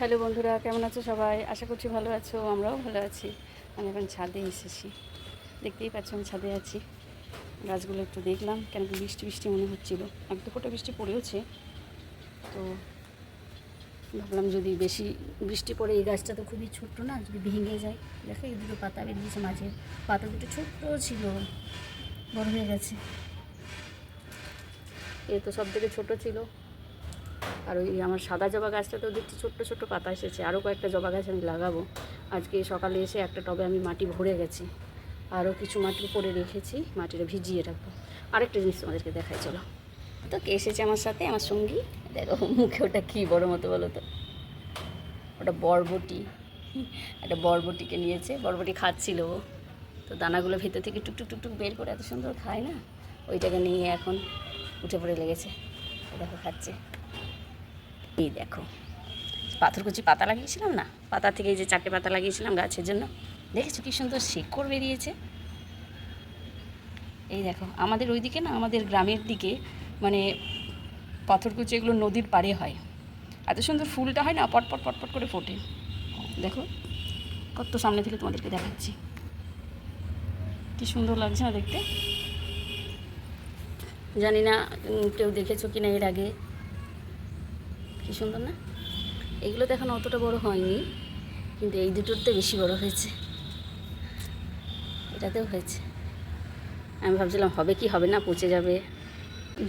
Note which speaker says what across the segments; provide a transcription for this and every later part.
Speaker 1: Hello বন্ধুরা, কেমন আছো সবাই? আশা করছি ভালো আছো, আমরাও ভালো আছি। আমি এখন ছাদে এসেছি। দেখতেই পাচ্ছ, আমি ছাদে আছি। গাছগুলো একটু দেখলাম, কেন কি বৃষ্টি বৃষ্টি মনে হচ্ছিল। এক দু ফোঁটা বৃষ্টি পড়েওছে। তো ভাবলাম যদি বেশি বৃষ্টি পড়ে, এই গাছটা তো খুবই ছোট্ট না, যদি ভেঙে যায়। দেখো, এই দুটো পাতা বেরিয়েছে মাঝে। পাতা দুটো ছোট্ট ছিল, বড় হয়ে গেছে। এ তো সব থেকে ছোটো ছিল। আর ওই আমার সাদা জবা গাছটাতেও দেখছি ছোট্ট ছোট্ট পাতা এসেছে। আরও কয়েকটা জবা গাছ আমি লাগাবো। আজকে সকালে এসে একটা টবে আমি মাটি ভরে গেছি। আরও কিছু মাটি উপরে রেখেছি, মাটিটা ভিজিয়ে রাখব। আরেকটা জিনিস তোমাদেরকে দেখাই, চলো। তো কে এসেছে আমার সাথে? আমার সঙ্গী। দেখো, মুখে ওটা কী বড় মতো বলো তো? ওটা বরবটি। একটা বরবটিকে নিয়েছে। বরবটি খাচ্ছিল ও। তো দানাগুলো ভেতর থেকে টুক টুক টুক টুক বের করে এত সুন্দর খায় না? ওইটাকে নিয়ে এখন উঠে পড়ে লেগেছে। দেখো, খাচ্ছে। এই দেখো। পাথরকুচি পাতা লাগিয়েছিলাম না? পাতা থেকে এই যে চারটে পাতা লাগিয়েছিলাম গাছের জন্য। দেখেছ কি সুন্দর শিকড় বেরিয়েছে? এই দেখো, আমাদের ওইদিকে না, আমাদের গ্রামের দিকে মানে পাথরকুচি এগুলো নদীর পাড়ে হয়। এত সুন্দর ফুলটা হয় না পটপট পটপট করে ফোটে। দেখো, কত সামনে থেকে তোমাদেরকে দেখাচ্ছি। কি সুন্দর লাগছে না দেখতে? জানি না কেউ দেখেছ কি না এর আগে। কি সুন্দর না? এগুলো তো এখন অতটা বড় হয়নি, কিন্তু এই দুটোতে বেশি বড় হয়েছে। এটাতেও হয়েছে। আমি ভাবছিলাম হবে কি হবে না, পচে যাবে।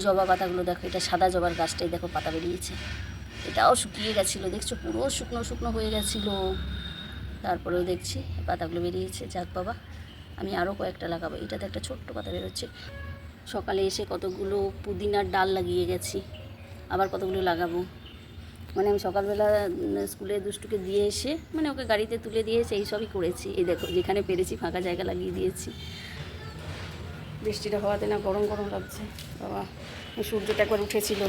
Speaker 1: জবা পাতাগুলো দেখো, এটা সাদা জবার গাছটাই দেখো, পাতা বেরিয়েছে। এটাও শুকিয়ে গেছিল, দেখছ? পুরো শুকনো শুকনো হয়ে গেছিল। তারপরেও দেখছি পাতাগুলো বেরিয়েছে। যাক বাবা, আমি আরও কয়েকটা লাগাবো। এটাতে একটা ছোট্ট পাতা বেরোচ্ছে। সকালে এসে কতগুলো পুদিনার ডাল লাগিয়ে গেছি। আবার কতগুলো লাগাবো? মানে আমি সকালবেলা স্কুলে দুষ্টুকে দিয়ে এসে মানে ওকে গাড়িতে তুলে দিয়ে এসে এই সবই করেছি। এই দেখো, যেখানে পেরেছি ফাঁকা জায়গা লাগিয়ে দিয়েছি। বৃষ্টিটা হওয়াতে না গরম গরম লাগছে। বাবা সূর্যটা একবার উঠেছিল।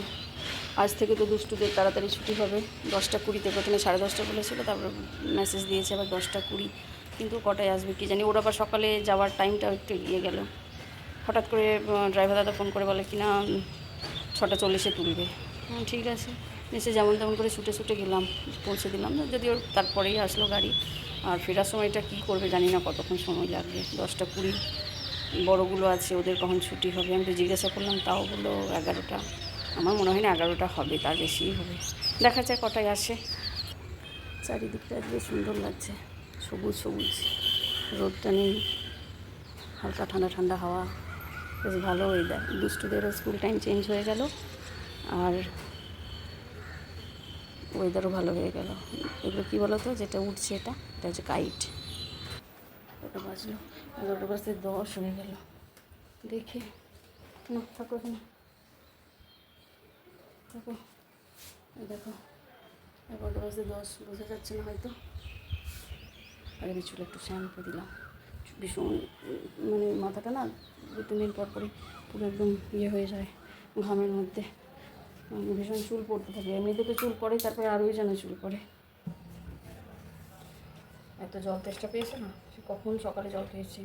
Speaker 1: আজ থেকে তো দুষ্টুদের তাড়াতাড়ি ছুটি হবে। দশটা কুড়িতে, প্রথমে সাড়ে দশটা বলেছিল, তারপর মেসেজ দিয়েছে আবার দশটা কুড়ি। কিন্তু কটায় আসবে কি জানি? ওরা আবার সকালে যাওয়ার টাইমটা একটু এগিয়ে গেল। হঠাৎ করে ড্রাইভার দাদা ফোন করে বলে, কি না ছটা চল্লিশে তুলবে? ঠিক আছে। এসে যেমন তেমন করে ছুটে ছুটে গেলাম, পৌঁছে দিলাম। যদি ওর তারপরেই আসলো গাড়ি। আর ফেরার সময়টা কী করবে জানি না, কতক্ষণ সময় লাগবে? দশটা কুড়ি। বড়গুলো আছে, ওদের কখন ছুটি হবে? আমি তো জিজ্ঞাসা করলাম, তাও বলল এগারোটা। আমার মনে হয় না এগারোটা হবে, তার বেশিই হবে। দেখা যায় কটায় আসে। চারিদিকটা আজকে সুন্দর লাগছে, সবুজ সবুজ। রোদটা নেই, হালকা ঠান্ডা ঠান্ডা হাওয়া। বেশ ভালো ওয়েদার দুষ্টুদেরও স্কুল টাইম চেঞ্জ হয়ে গেল। আর ওয়েদারও ভালো হয়ে গেল। এগুলো কী বলো তো যেটা উঠছে এটা এটা হচ্ছে কাইট ওটা বাজলো? এগারোটা বাজতে দশ হয়ে গেল। দেখে। না, থাকো এখানে। থাকো। দেখো। এগারোটা বাজতে দশ, বোঝা যাচ্ছে না হয়তো। আগে চুলে একটু শ্যাম্পু দিলাম। ভীষণ মানে মাথাটা না দু তিন দিন পর পরই পুরো একদম ইয়ে হয়ে যায়, ঘামের মধ্যে। ভীষণ চুল পড়তে থাকে। এমনিতে তো চুল পড়ে, তারপরে আরোই যেন চুল পড়ে। এত জল তেষ্টা পেয়েছে না? কখন সকালে জল খেয়েছি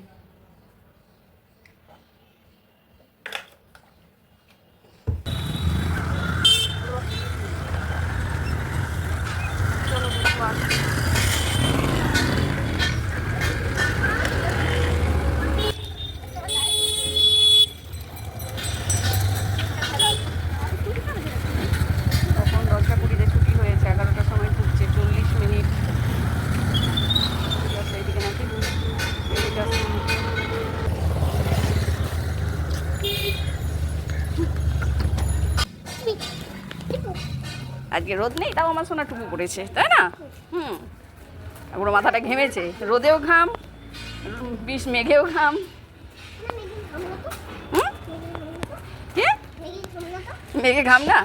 Speaker 1: চলো বুধবার তখন দশটা কুড়িতে ছুটি হয়েছে এগারোটার সময় ঢুকছে চল্লিশ মিনিট ঠিক আছে এইদিকে নাকি এদিকে আসুন। আজকে রোদ নেই, তাও আমার সোনা টুকু পড়েছে, তাই না? হুম। পুরো মাথাটা ঘেমেছে, রোদেও ঘাম, বিষ মেঘেও ঘাম। কে? মেঘে ঘাম না?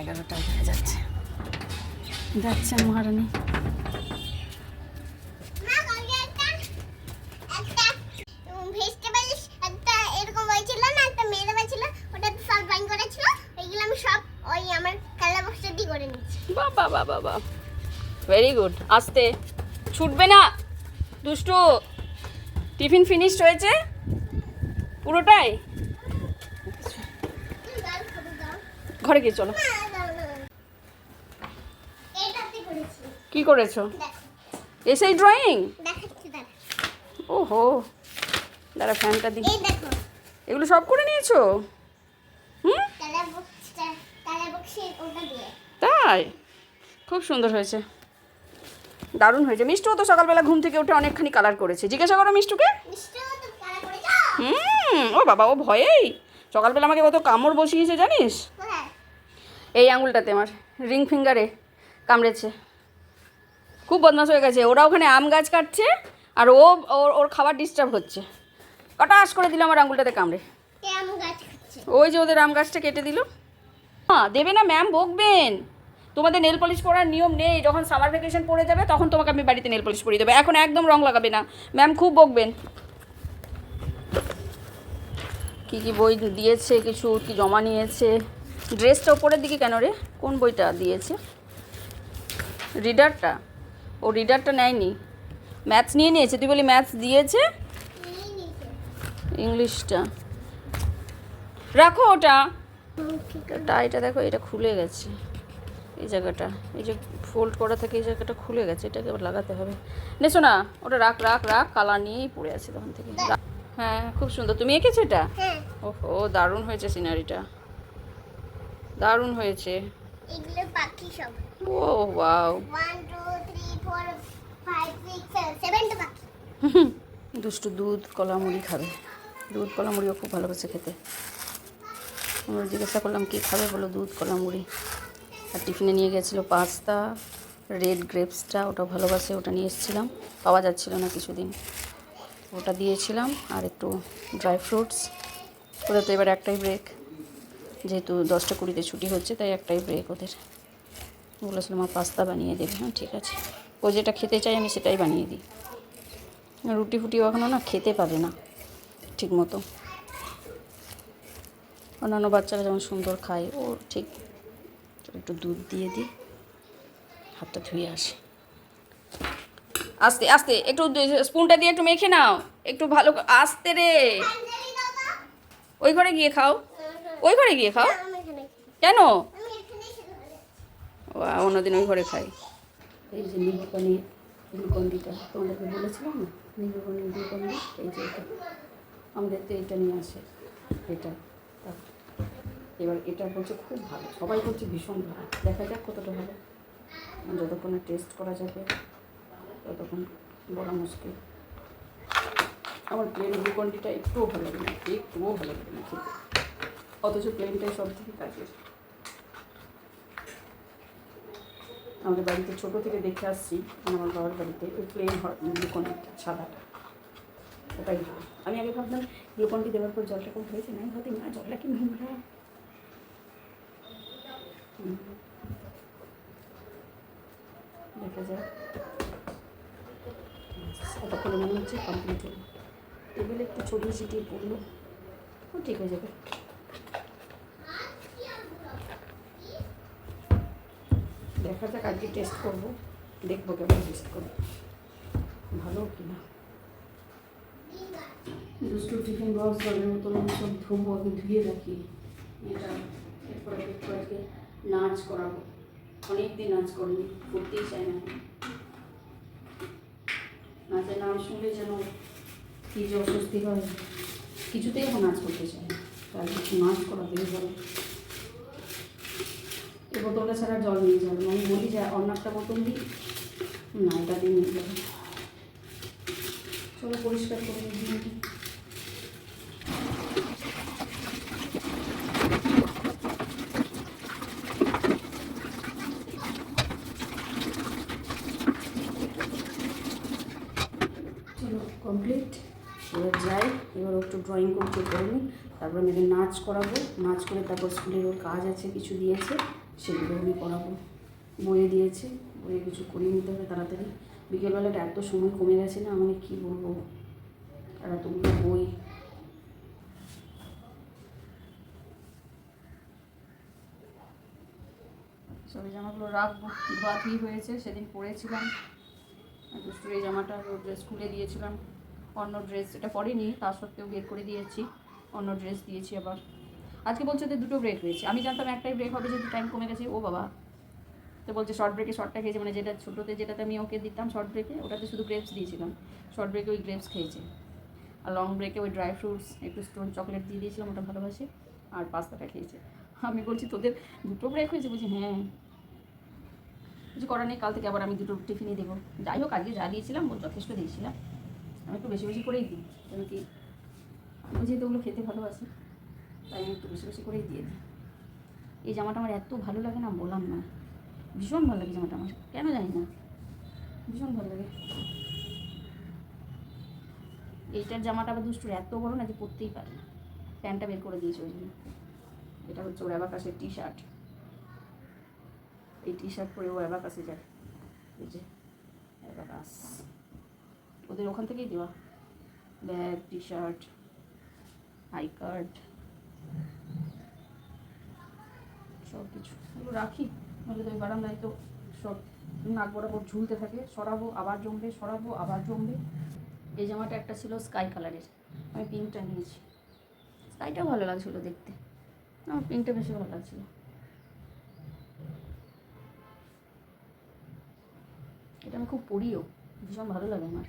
Speaker 1: এগারোটা যাচ্ছে। যাচ্ছে মহারানী
Speaker 2: ভেজিটেবল একটা এরকম হয়েছিল না একটা মেরে ছিল ওটা সব ড্রয়িং করেছিল ওইগুলো আমি সব ওই আমার খেলা বক্সটা দিয়ে করে নিচ্ছি
Speaker 1: বাবা বাবা বাবা ভেরি গুড আস্তে। ছুটবে না। দুষ্টু টিফিন ফিনিশড হয়েছে? পুরোটাই? ঘরে গিয়ে চলো। কি করেছ? এসেই ড্রয়িং ওহো। দাঁড়া ফ্যানটা দিই এগুলো সব করে নিয়েছো? হুম? তাই? খুব সুন্দর হয়েছে। দারুণ হয়েছে। মিষ্টুও তো সকালবেলা ঘুম থেকে উঠে অনেকখানি কালার করেছে। জিজ্ঞাসা করো মিষ্টুকে। হুম ও বাবা ও ভয়েই। সকালবেলা আমাকে কত কামড় বসিয়েছে জানিস?
Speaker 2: হ্যাঁ।
Speaker 1: এই আঙুলটাতে আমার রিং ফিঙ্গারে কামড়েছে। খুব বদমাশ হয়ে গেছে। ওরা ওখানে আম গাছ কাটছে আর ও ওর ওর খাবার ডিস্টার্ব হচ্ছে। কটাস করে দিল আমার আঙুলটাতে কামড়ে। ওই যে ওদের আম গাছটা কেটে দিল। হ্যাঁ দেবে না ম্যাম বকবেন। তোমাদের নেল পলিশ পরার নিয়ম নেই যখন সামার ভ্যাকেশন পড়ে যাবে তখন তোমাকে আমি বাড়িতে নেল পলিশ পরিয়ে দেবো। এখন একদম রং লাগাবে না। ম্যাম খুব বকবেন। কি কি বই দিয়েছে কিছু কি জমা নিয়েছে? ড্রেসটা ওপরের দিকে কেন রে? কোন বইটা দিয়েছে? রিডারটা ও রিডারটা নেয়নি। ম্যাথস নিয়ে নিয়েছে? তুই বলি ম্যাথস দিয়েছে? ইংলিশটা রাখো ওটা। টাইটা দেখো এটা খুলে গেছে। এই জায়গাটা এই যে ফোল্ড করা থাকে এই জায়গাটা খুলে গেছে এটাকে লাগাতে হবে। নেছো না ওটা রাখ রাখ রাখ কালার নিয়েই পড়ে আছে তখন থেকে। হ্যাঁ খুব সুন্দর। তুমি এঁকেছো এটা?
Speaker 2: হ্যাঁ।
Speaker 1: ওহো দারুণ হয়েছে সিনারিটা। দারুণ হয়েছে।
Speaker 2: এগুলো পাখি সব।
Speaker 1: ও ওয়াও।
Speaker 2: পাখি
Speaker 1: দুষ্টু দুধ কলা মুড়ি খাবে। দুধ কলা মুড়িও খুব ভালোবাসে খেতে। আমরা জিজ্ঞাসা করলাম কী খাবে? বলো দুধ কলা মুড়ি আর টিফিনে নিয়ে গেছিল পাস্তা রেড গ্রেপসটা ওটা ভালোবাসে, ওটা নিয়ে এসেছিলাম। পাওয়া যাচ্ছিল না কিছুদিন। ওটা দিয়েছিলাম আর একটু ড্রাই ফ্রুটস ওদের তো এবার একটাই ব্রেক যেহেতু দশটা কুড়িতে ছুটি হচ্ছে, তাই একটাই ব্রেক ওদের। বলেছিলাম আমার পাস্তা বানিয়ে দেবে। হ্যাঁ ঠিক আছে। ও যেটা খেতে চাই আমি সেটাই বানিয়ে দিই। রুটি ফুটি এখনও না খেতে পারে না ঠিক মতো অন্যান্য বাচ্চারা যেমন সুন্দর খায়, ও ঠিক একটু দুধ দিয়ে দিই। হাতটা ধুয়ে আসে। আস্তে আস্তে একটু স্পুনটা দিয়ে একটু মেখে নাও। একটু ভালো আস্তে রে। ওই ঘরে গিয়ে খাও। ওই ঘরে গিয়ে খাও। কেন? অন্যদিন ওই ঘরে খাই। এই যে গ্লুকন্ডিটা তোমাদেরকে বলেছিলাম না? গ্লুকন্ডি এই যে এটা। আমাদের তো এটা নিয়ে আসে এটা। এবার এটা বলছে খুব ভালো। সবাই বলছে ভীষণ ভালো। দেখা যাক কতটা ভালো। যতক্ষণে টেস্ট করা যাবে, ততক্ষণ বলা মুশকিল। আমার প্লেন গ্লুকন্ডিটা একটুও ভালো লাগে না একটুও ভালো লাগে না খেতে অথচ প্লেনটাই সব থেকে কাজের। আমাদের বাড়িতে ছোট থেকে দেখে আসছি, আমার বাবার বাড়িতে ওই প্লেন গ্লুকন্ডিটা সাদাটা ওটাই আমি আগে ভাবতাম গ্লুকন্ডি দেওয়ার পর জলটা কম হয়েছে? না ভাবতাম না, জলটা কি নোংরা। দেখা যাক। ততক্ষণে মনে হচ্ছে কমপ্লিট হলো। টেবিলে একটু ছড়িয়ে ছিটিয়ে পড়ল। ও, ঠিক হয়ে যাবে। দেখা যাক আজকে টেস্ট করব। দেখব কেমন টেস্ট করে। ভালো কি না। দুষ্টু টিফিন বক্স জলের মতন আমি সব ধোবো, আগে ধুয়ে রাখি। এটা নাচ করাবো। অনেক দিন নাচ করিনি, করতেই চাই না। নাচের নাম শুনলে যেন কী যে অস্বস্তি হয়। কিছুতেই এখন নাচ করতে চাই তার কিছু নাচ করাতেই হবে। এই বোতলটা ছাড়া জল নিয়ে যাবে আমি বলি, যে অন্য একটা বোতল দিই। না, এটা দিয়ে নিয়ে যাবে চলো, পরিষ্কার করে দিয়ে দিই। চলো কমপ্লিট এবার যাই, এবার একটু ড্রয়িং করতে করব তারপর আমি নাচ করাবো, নাচ করে তারপর স্কুলের ওর কাজ আছে, কিছু দিয়েছে, সেগুলো আমি করাবো। বইয়ে দিয়েছে, বইয়ে কিছু করিয়ে নিতে হবে তাড়াতাড়ি। বিকেলবেলাটা এত সময় কমে গেছে না, আমি কী বলব? আর এতগুলো বই। সব এই জামাগুলো রাখব, ধোয়াধুয়ি হয়েছে, সেদিন পরেছিলাম। দুষ্টুর এই জামাটা ড্রেস দিয়েছিলাম। অন্য ড্রেস এটা পরেনি তা সত্ত্বেও বের করে দিয়েছি, অন্য ড্রেস দিয়েছি আবার। আজকে বলছে যে দুটো ব্রেক হয়েছে। আমি জানতাম একটাই ব্রেক হবে, যেহেতু টাইম কমে গেছে। ও বাবা, তো বলছে শর্ট ব্রেকে শর্টটা খেয়েছে মানে যেটা ছোটোতে যেটাতে আমি ওকে দিতাম শর্ট ব্রেকে ওটাতে শুধু গ্রেপস দিয়েছিলাম। শর্ট ব্রেকে ওই গ্রেপস খেয়েছে। আর লং ব্রেকে ওই ড্রাই ফ্রুটস একটু স্টোন চকলেট দিয়ে দিয়েছিলাম, ওটা ভালোবাসে, আর পাস্তাটা খেয়েছে। আমি বলছি, তোদের দুটো ব্রেক হয়েছে? বলছি হ্যাঁ। কিছু করার নেই, কাল থেকে আবার আমি দুটো টিফিনই দেবো। যাই হোক, আজকে যা দিয়েছিলাম, যথেষ্ট দিয়েছিলাম। আমি একটু বেশি বেশি করেই দিই কেন কি আমি যেহেতু ওগুলো খেতে ভালোবাসি, তাই আমি একটু বেশি বেশি করেই দিয়ে দিই। এই জামাটা আমার এত ভালো লাগে না বললাম না। ভীষণ ভালো লাগে জামাটা আমার, কেন জানি না। ভীষণ ভালো লাগে। এইটার জামাটা আবার দুষ্টুর এত বড় না যে পরতেই পারে না। প্যান্টটা বের করে দিয়েছে ওই জন্য। এটা হচ্ছে ওর অ্যাবাকাসের টি শার্ট এই টি শার্ট পরে ও অ্যাবাকাসে যায় এই যে, অ্যাবাকাস। ওদের ওখান থেকেই দেওয়া। Bag T shirt I card সব কিছু এগুলো রাখি, নাহলে তো বারান্দায় তো সব নাক বরাবর ঝুলতে থাকে। সরাবো, আবার জমবে, সরাবো, আবার জমবে। এই জামাটা একটা ছিল স্কাই কালারের আমি পিঙ্কটা নিয়েছি। স্কাইটাও ভালো লাগছিল দেখতে। আমার পিঙ্কটা বেশি ভালো লাগছিল। এটা আমি খুব পরিও ভীষণ ভালো লাগে আমার।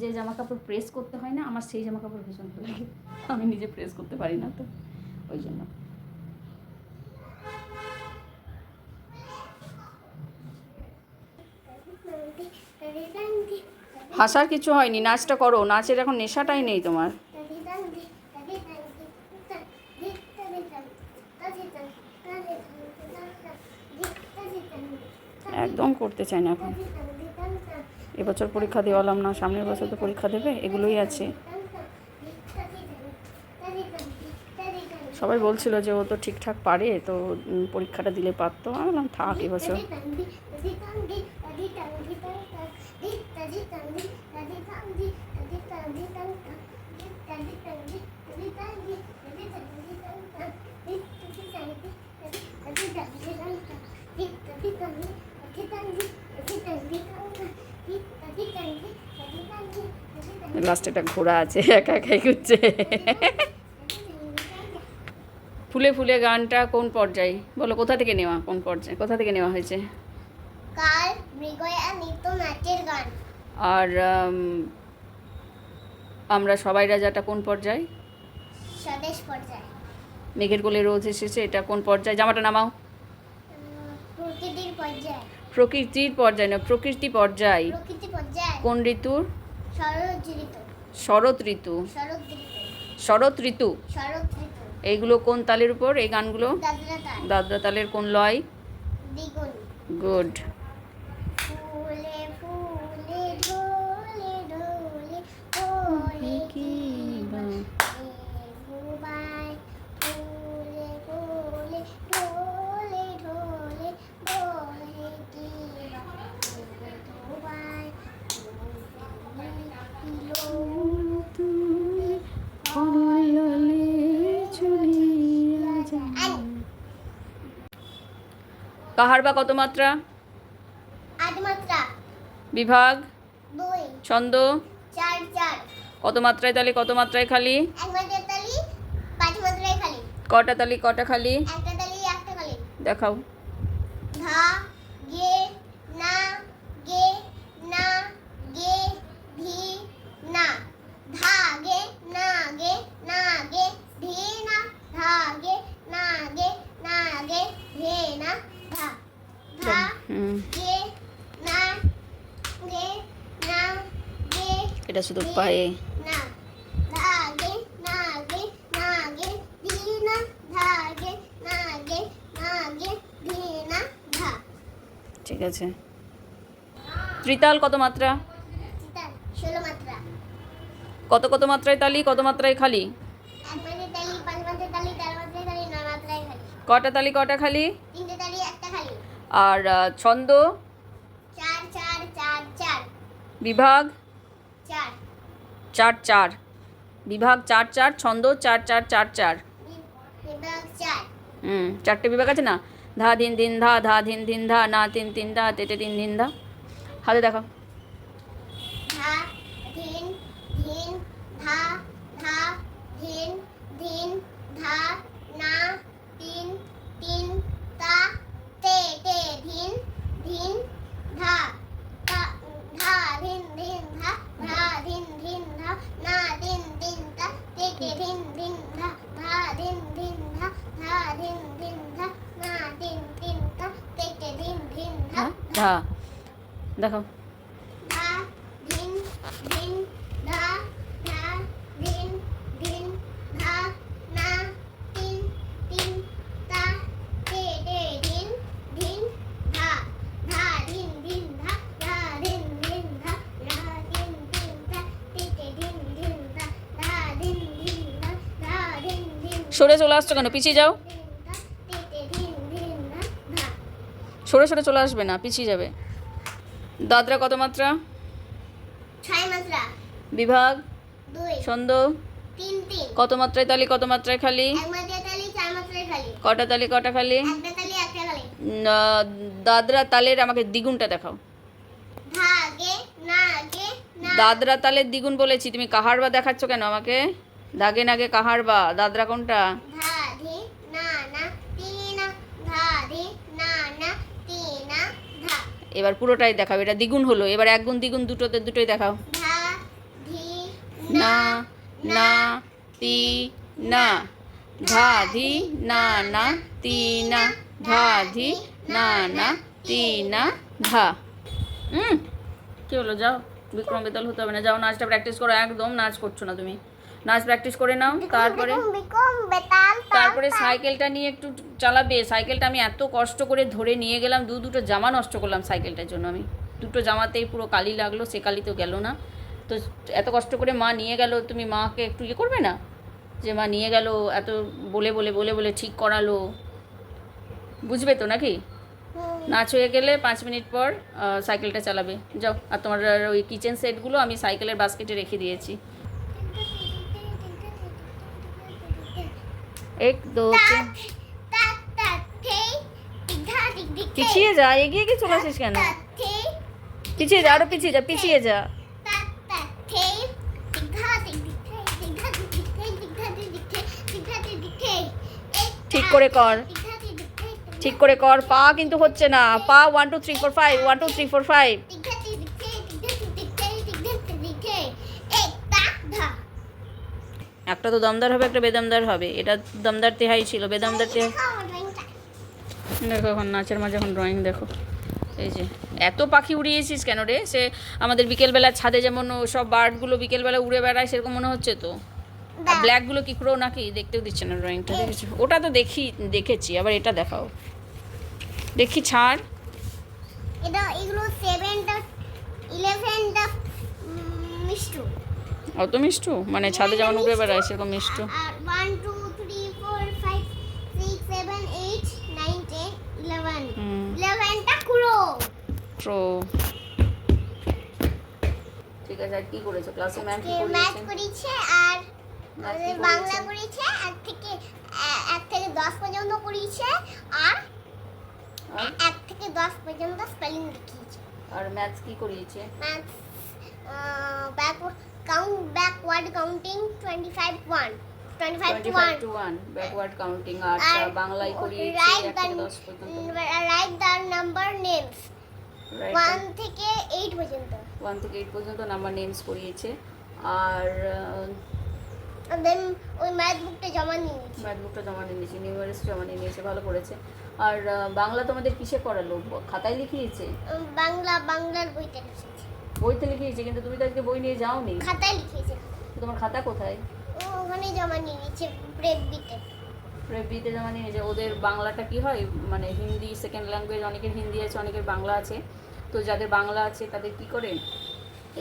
Speaker 1: যে জামা কাপড় প্রেস করতে হয় না, আমার সেই জামা কাপড় ভীষণ ভালো লাগে। আমি নিজে প্রেস করতে পারি না তো, ওই জন্য। হাসার কিছু হয়নি, নাচটা করো, নাচের এখন নেশাটাই নেই তোমার। একদম করতে চাই না এখন। এবছর পরীক্ষা দেওয়ালাম না, সামনের বছর তো পরীক্ষা দেবে, এগুলোই আছে। সবাই বলছিল যে ও তো ঠিকঠাক পারে, তো পরীক্ষাটা দিলে পারতো। আমি বললাম, থাক এবছর। লাস্টে একটা ঘোড়া আছে একা একাই করছে ফুলে ফুলে গানটা কোন পর্যায়ে? বলো কোথা থেকে নেওয়া কোন পর্যায়ে? কোথা থেকে নেওয়া হয়েছে?
Speaker 2: কাল মৃগয়া নৃত্য নাচের গান।
Speaker 1: আর আমরা সবাই রাজাটা কোন পর্যায়ে?
Speaker 2: স্বদেশ পর্যায়ে।
Speaker 1: মেঘের কোলে রোজ এসেছে এটা কোন পর্যায়ে? জামাটা নামাও।
Speaker 2: প্রকৃতির পর্যায়ে।
Speaker 1: প্রকৃতির পর্যায়ে না প্রকৃতি পর্যায়।
Speaker 2: প্রকৃতি পর্যায়ে।
Speaker 1: কোন ঋতুর?
Speaker 2: শরৎ ঋতু।
Speaker 1: শরৎ ঋতু। এইগুলো কোন তালের উপর? এই গানগুলো?
Speaker 2: দাদরা
Speaker 1: তালের কোন লয়? গুড।
Speaker 2: কি
Speaker 1: কাহার বা কত মাত্রা? বিভাগ? ছন্দ?
Speaker 2: চার চার।
Speaker 1: কত মাত্রায় তালি কত মাত্রায় খালি?
Speaker 2: এক মাত্রায় তালি পাঁচ মাত্রায় খালি।
Speaker 1: কটা তালি কটা খালি?
Speaker 2: একটা তালি একটা খালি।
Speaker 1: দেখাও
Speaker 2: ধা গে না গে না গে ধি না ধা গে না গে না গে ধি না ধা গে না গে না গে ধে না ধা ধা
Speaker 1: হুম
Speaker 2: গে না গে না গে
Speaker 1: এটা শুধু পায়ে। ঠিক আছে। ত্রিতাল কত মাত্রা? কত কত মাত্রায় তালি কত মাত্রায় খালি? কটা তালি কটা খালি? আর ছন্দ? বিভাগ?
Speaker 2: চার
Speaker 1: চার। বিভাগ চার চার ছন্দ চার চার চার চার। হুম চারটে বিভাগ আছে না? ধা দিন দিন ধা ধা দিন দিন ধা না তিন তিন ধা তেতে দিন দিন ধা। হাতে
Speaker 2: দেখো ধিন ধিন ধা ধা ধিন ধিন ধা
Speaker 1: ধা
Speaker 2: ধিন ধিন ধা না ধিন ধিন ধা তে তে ধিন ধিন ধা ধা ধিন ধিন ধা দেখো।
Speaker 1: সরে চলে আসছো কেন? পিছিয়ে যাও। সরে সরে চলে আসবে না পিছিয়ে যাবে। দাদরা কত মাত্রা? বিভাগ? ছন্দ? কত মাত্রায় তালি কত মাত্রায় খালি? কটা তালি কটা খালি? দাদরা তালের আমাকে দ্বিগুণটা দেখাও। দাদরা তালের দ্বিগুণ বলেছি তুমি কাহার বা দেখাচ্ছ কেন আমাকে? দাগে নাগে কাহার বা? দাদরা কোনটা? এবার পুরোটাই দেখাও এটা দ্বিগুণ হলো। এবার এক গুণ দ্বিগুণ দুটোতে দুটোই দেখাও। না না তি না ধা ধি না না তি না। ধা ধি না না তি না ধা। হুম কি হলো? যাও বিক্রম বেতাল হতে হবে না। যাও নাচটা প্র্যাকটিস করো। একদম নাচ করছ না তুমি। নাচ প্র্যাকটিস করে নাও তারপরে তারপরে সাইকেলটা নিয়ে একটু চালাবে সাইকেলটা আমি এত কষ্ট করে ধরে নিয়ে গেলাম দু দুটো জামা নষ্ট করলাম সাইকেলটার জন্য আমি। দুটো জামাতেই পুরো কালি লাগল সে কালি তো গেল না। তো এত কষ্ট করে মা নিয়ে গেল তুমি মাকে একটু ইয়ে করবে না? যে মা নিয়ে গেল এত বলে বলে বলে বলে ঠিক করালো। বুঝবে তো নাকি? নাচ হয়ে গেলে পাঁচ মিনিট পর সাইকেলটা চালাবে। যাও আর তোমার ওই কিচেন সেটগুলো আমি সাইকেলের বাস্কেটে রেখে দিয়েছি।
Speaker 2: টিক টিক থে।
Speaker 1: পিছিয়ে যা এগিয়ে গিয়ে চলে আসিস কেন? পিছিয়ে যা আরও পিছিয়ে যা পিছিয়ে যা। ঠিক করে কর। ঠিক করে কর। পা কিন্তু হচ্ছে না। পা one two three four five one two three four five
Speaker 2: tick ধা, টিক টিক থে, টিক ধা, টিক টিক থে, টিক ধা, টিক টিক থে। এক, তা, ধা।
Speaker 1: একটা তো দমদার হবে একটা বেদমদার হবে। এটা দমদার তেহাই ছিল বেদমদার তেহাই। দেখো এখন নাচের মাঝে এখন ড্রয়িং দেখো। এই যে এত পাখি উড়িয়েছিস কেন রে? সে আমাদের বিকেলবেলা ছাদে যেমন সব বার্ডগুলো বিকেলবেলা উড়ে বেড়ায় সেরকম মনে হচ্ছে তো? ব্ল্যাকগুলো কি ক্রো নাকি? দেখতেও দিচ্ছে না ড্রয়িংটা দেখেছ। ওটা তো দেখি দেখেছি আবার এটা দেখাও। দেখি ছাড়।
Speaker 2: এটা এগুলো সেভেনটা ইলেভেনটা
Speaker 1: অত মিষ্টু? মানে ছাদে যেমন উড়ে বেড়ায় সেরকম মিষ্টু।
Speaker 2: আর
Speaker 1: ঠিক আছে আর কি করেছ? ক্লাসে ম্যাম কি
Speaker 2: করেছে আর বাংলা? করেছে এক থেকে এক থেকে দশ পর্যন্ত করিয়েছে আর
Speaker 1: আর?
Speaker 2: এক থেকে দশ পর্যন্ত স্পেলিং দেখিয়েছে।
Speaker 1: আর ম্যাথস কি করিয়েছে?
Speaker 2: Maths back backward five
Speaker 1: two one backward counting আচ্ছা বাংলায় করিয়েছে
Speaker 2: রাইট
Speaker 1: এক থেকে
Speaker 2: থেকে পর্যন্ত।
Speaker 1: থেকে নাম্বার নেমস করিয়েছে। আর
Speaker 2: দেন ওই ম্যাথ বুকটা জমা নিয়ে নিয়েছি।
Speaker 1: ম্যাথ বুকটা জমা নিয়ে নিয়েছে নিউমারেস জমা নিয়ে নিয়েছে ভালো করেছে। আর বাংলা তোমাদের কিসে করালো খাতায় লিখিয়েছে?
Speaker 2: বাংলা বাংলার বইটা লিখেছি।
Speaker 1: বইতে লিখিয়েছে কিন্তু তুমি তো আজকে বই নিয়ে যাওনি।
Speaker 2: খাতায় লিখেছি
Speaker 1: তোমার খাতা কোথায়?
Speaker 2: ও ওখানে জমা নিয়ে নিয়েছে প্রেববিতে প্রেববিতে
Speaker 1: বিতে জমা নিয়ে নিয়েছে। ওদের বাংলাটা কি হয়? মানে হিন্দি সেকেন্ড ল্যাঙ্গুয়েজ অনেকের হিন্দি আছে অনেকের বাংলা আছে। তো যাদের বাংলা আছে তাদের কি করে?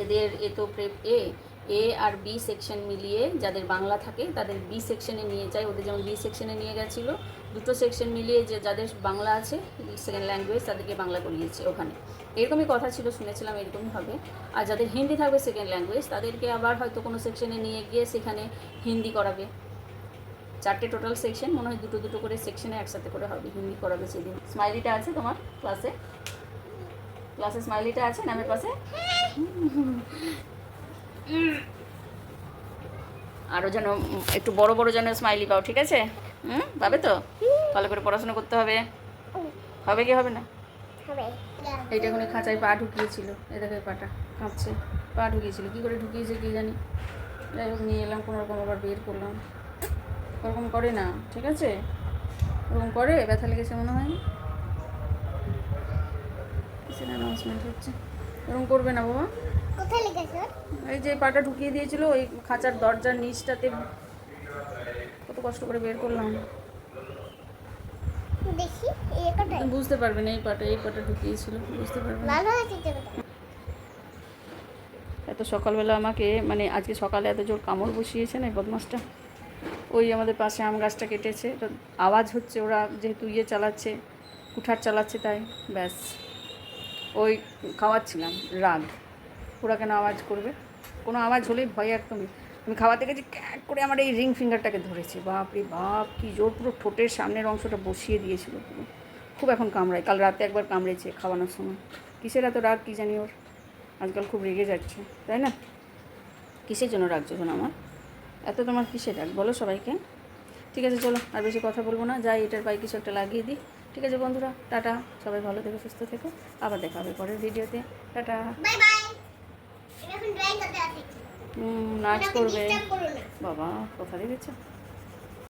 Speaker 1: এদের এ তো প্রেপ এ এ আর বি সেকশন মিলিয়ে যাদের বাংলা থাকে, তাদের বি সেকশনে নিয়ে যায়। ওদের যেমন বি সেকশনে নিয়ে গেছিল, দুটো সেকশন মিলিয়ে যে যাদের বাংলা আছে সেকেন্ড ল্যাঙ্গুয়েজ তাদেরকে বাংলা করিয়েছে ওখানে। এরকমই কথা ছিল, শুনেছিলাম এরকমই হবে। আর যাদের হিন্দি থাকবে সেকেন্ড ল্যাঙ্গুয়েজ তাদেরকে আবার হয়তো কোনো সেকশনে নিয়ে গিয়ে সেখানে হিন্দি করাবে। চারটে টোটাল সেকশন মনে হয় দুটো দুটো করে সেকশনে একসাথে করে হবে, হিন্দি করাবে সেদিন। স্মাইলিটা আছে তোমার ক্লাসে ক্লাসে স্মাইলিটা আছে নামের পাশে আরও যেন একটু বড় বড় যেন স্মাইলি পাও ঠিক আছে? হুম পাবে তো? ভালো করে পড়াশোনা করতে হবে। হবে কি হবে না? এইটা এখন খাঁচায় পা ঢুকিয়েছিল। এ দেখো পাটা কাঁপছে। পা ঢুকিয়েছিল। কী করে ঢুকিয়েছে কি জানি? যাই হোক নিয়ে এলাম কোনো রকম আবার বের করলাম। ওরকম করে না ঠিক আছে? ওরকম করে ব্যথা লেগেছে মনে হয় হ্যারাসমেন্ট হচ্ছে? এরকম করবে না বাবা? এই যে পাটা ঢুকিয়ে দিয়েছিল ওই খাঁচার দরজার নিচটাতে কত কষ্ট করে বের করলাম। বুঝতে পারবে না এই পাটা এই পাটা ঢুকিয়েছিল বুঝতে পারবে না
Speaker 2: লাল হয়েছে তো কোথায়
Speaker 1: এত সকালবেলা আমাকে মানে আজকে সকালে এত জোর কামড় বসিয়েছে না এই বদমাসটা? ওই আমাদের পাশে আম গাছটা কেটেছে তো আওয়াজ হচ্ছে ওরা যেহেতু ইয়ে চালাচ্ছে কুঠার চালাচ্ছে তাই ব্যাস। ওই খাওয়াচ্ছিলাম রাগ। ওরা কেন আওয়াজ করবে? কোনো আওয়াজ হলেই ভয় একদমই। আমি খাওয়াতে গেছি ক্যাক করে আমার এই রিং ফিঙ্গারটাকে ধরেছে। বাপ রে বাপ, কি জোর পুরো ঠোঁটের সামনের অংশটা বসিয়ে দিয়েছিল পুরো। খুব এখন কামড়ায়। কাল রাতে একবার কামড়েছে খাওয়ানোর সময়। কিসের এত রাগ কী জানি ওর? আজকাল খুব রেগে যাচ্ছে, তাই না? কিসের জন্য রাখছো শোনো আমার? এত তোমার কিসের রাগ? বলো সবাইকে। ঠিক আছে, চলো। আর বেশি কথা বলব না। যাই, এটার পায়ে কিছু একটা লাগিয়ে দিই। ঠিক আছে, বন্ধুরা। টাটা। সবাই ভালো থেকো, সুস্থ থেকো। আবার দেখা হবে পরের ভিডিওতে। টাটা।
Speaker 2: বাই বাই এখন ড্রয়িং করতে আসি
Speaker 1: হুম, নাচ করবে। বাবা কোথায় দেখেছ